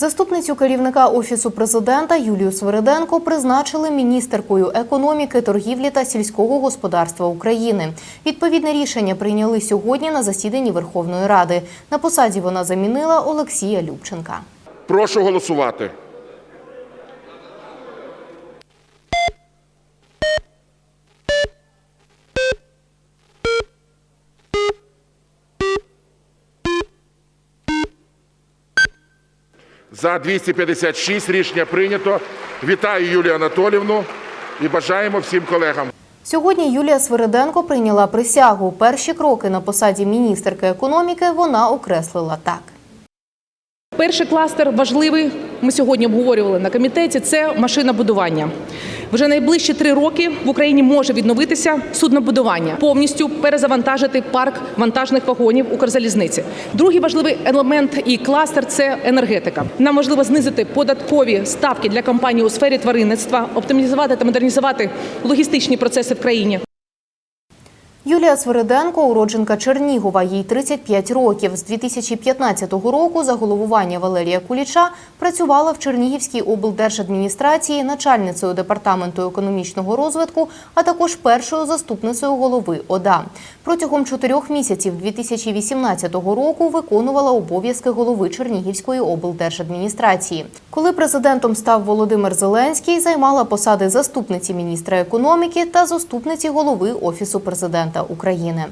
Заступницю керівника офісу президента Юлію Свириденко призначили міністеркою економіки, торгівлі та сільського господарства України. Відповідне рішення прийняли сьогодні на засіданні Верховної Ради. На посаді вона замінила Олексія Любченка. Прошу голосувати. За 256 рішення прийнято. Вітаю Юлію Анатолівну і бажаємо всім колегам. Сьогодні Юлія Свириденко прийняла присягу. Перші кроки на посаді міністерки економіки вона окреслила так. Перший кластер важливий. Ми сьогодні обговорювали на комітеті. Це машинобудування. Вже найближчі три роки в Україні може відновитися суднобудування, повністю перезавантажити парк вантажних вагонів Укрзалізниці. Другий важливий елемент і кластер це енергетика. Нам важливо знизити податкові ставки для компаній у сфері тваринництва, оптимізувати та модернізувати логістичні процеси в країні. Юлія Свириденко – уродженка Чернігова. Їй 35 років. З 2015 року за головування Валерія Куліча працювала в Чернігівській облдержадміністрації начальницею департаменту економічного розвитку, а також першою заступницею голови ОДА. Протягом чотирьох місяців 2018 року виконувала обов'язки голови Чернігівської облдержадміністрації. Коли президентом став Володимир Зеленський, займала посади заступниці міністра економіки та заступниці голови Офісу президента України.